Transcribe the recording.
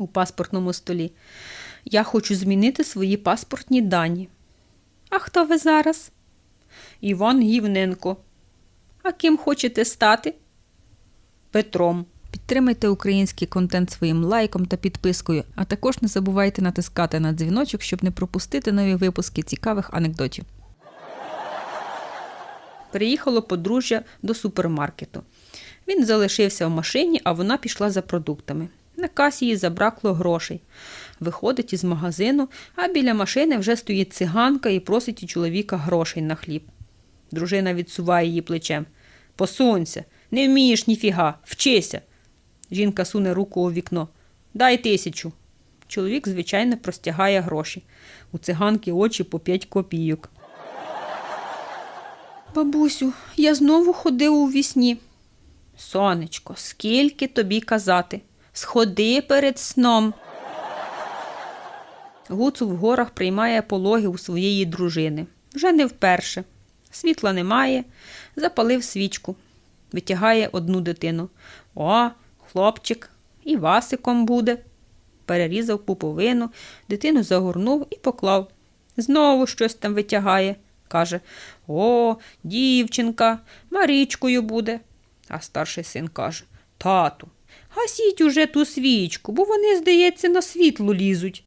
у паспортному столі. Я хочу змінити свої паспортні дані. А хто ви зараз? Іван Гівненко. А ким хочете стати? Петром. Підтримайте український контент своїм лайком та підпискою, а також не забувайте натискати на дзвіночок, щоб не пропустити нові випуски цікавих анекдотів. Приїхало подружжя до супермаркету. Він залишився в машині, а вона пішла за продуктами. На касі їй забракло грошей. Виходить із магазину, а біля машини вже стоїть циганка і просить у чоловіка грошей на хліб. Дружина відсуває її плечем. Посунься, не вмієш ніфіга, вчися. Жінка суне руку у вікно. Дай тисячу. Чоловік, звичайно, простягає гроші. У циганки очі по п'ять копійок. Бабусю, я знову ходив у вісні. Сонечко, скільки тобі казати? Сходи перед сном. Гуцул в горах приймає пологи у своєї дружини. Вже не вперше. Світла немає, запалив свічку, витягає одну дитину. О, хлопчик, і Васиком буде. Перерізав пуповину, дитину загорнув і поклав. Знову щось там витягає. Каже О, дівчинка, Марічкою буде. А старший син каже Тату, гасіть уже ту свічку, бо вони, здається, на світло лізуть.